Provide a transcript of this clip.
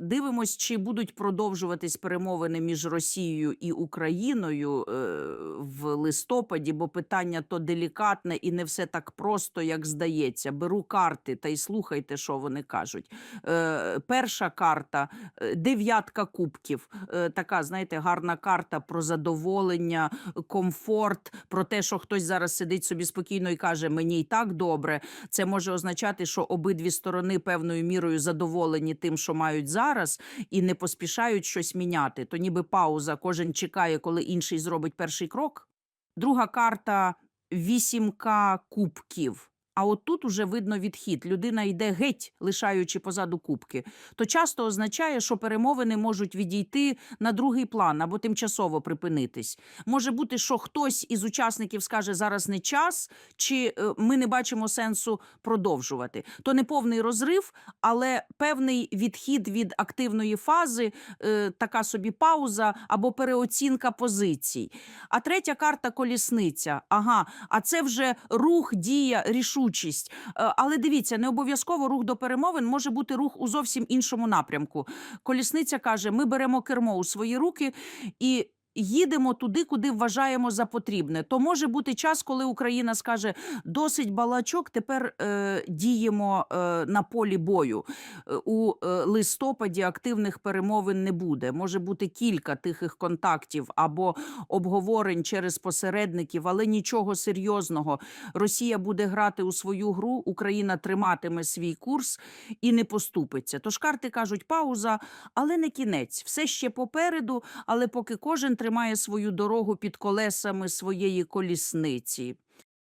Дивимось, чи будуть продовжуватись перемовини між Росією і Україною е, в листопаді, бо питання то делікатне і не все так просто, як здається. Беру карти та й слухайте, що вони кажуть. Е, перша карта е, дев'ятка кубків. Така, знаєте, гарна карта про задоволення, комфорт, про те, що хтось зараз сидить собі спокійно і каже: Мені й так добре. Це може означати, що обидві сторони певною мірою задоволені тим, що мають зараз, і не поспішають щось міняти. То ніби пауза, кожен чекає, коли інший зробить перший крок. Друга карта вісімка кубків. А от тут уже видно відхід. Людина йде геть, лишаючи позаду кубки. То часто означає, що перемовини можуть відійти на другий план або тимчасово припинитись. Може бути, що хтось із учасників скаже зараз не час, чи е, ми не бачимо сенсу продовжувати. То не повний розрив, але певний відхід від активної фази, е, така собі пауза або переоцінка позицій. А третя карта колісниця. Ага, а це вже рух, дія, рішучість. Е, Але дивіться, не обов'язково рух до перемовин може бути рух у зовсім іншому напрямку. Колісниця каже: ми беремо кермо у свої руки і. Їдемо туди, куди вважаємо за потрібне. То може бути час, коли Україна скаже досить балачок. Тепер е, діємо е, на полі бою. Е, У е, листопаді активних перемовин не буде. Може бути кілька тихих контактів або обговорень через посередників, але нічого серйозного. Росія буде грати у свою гру, Україна триматиме свій курс і не поступиться. Тож карти кажуть пауза, але не кінець. Все ще попереду, але поки кожен тримає свою дорогу під колесами своєї колісниці.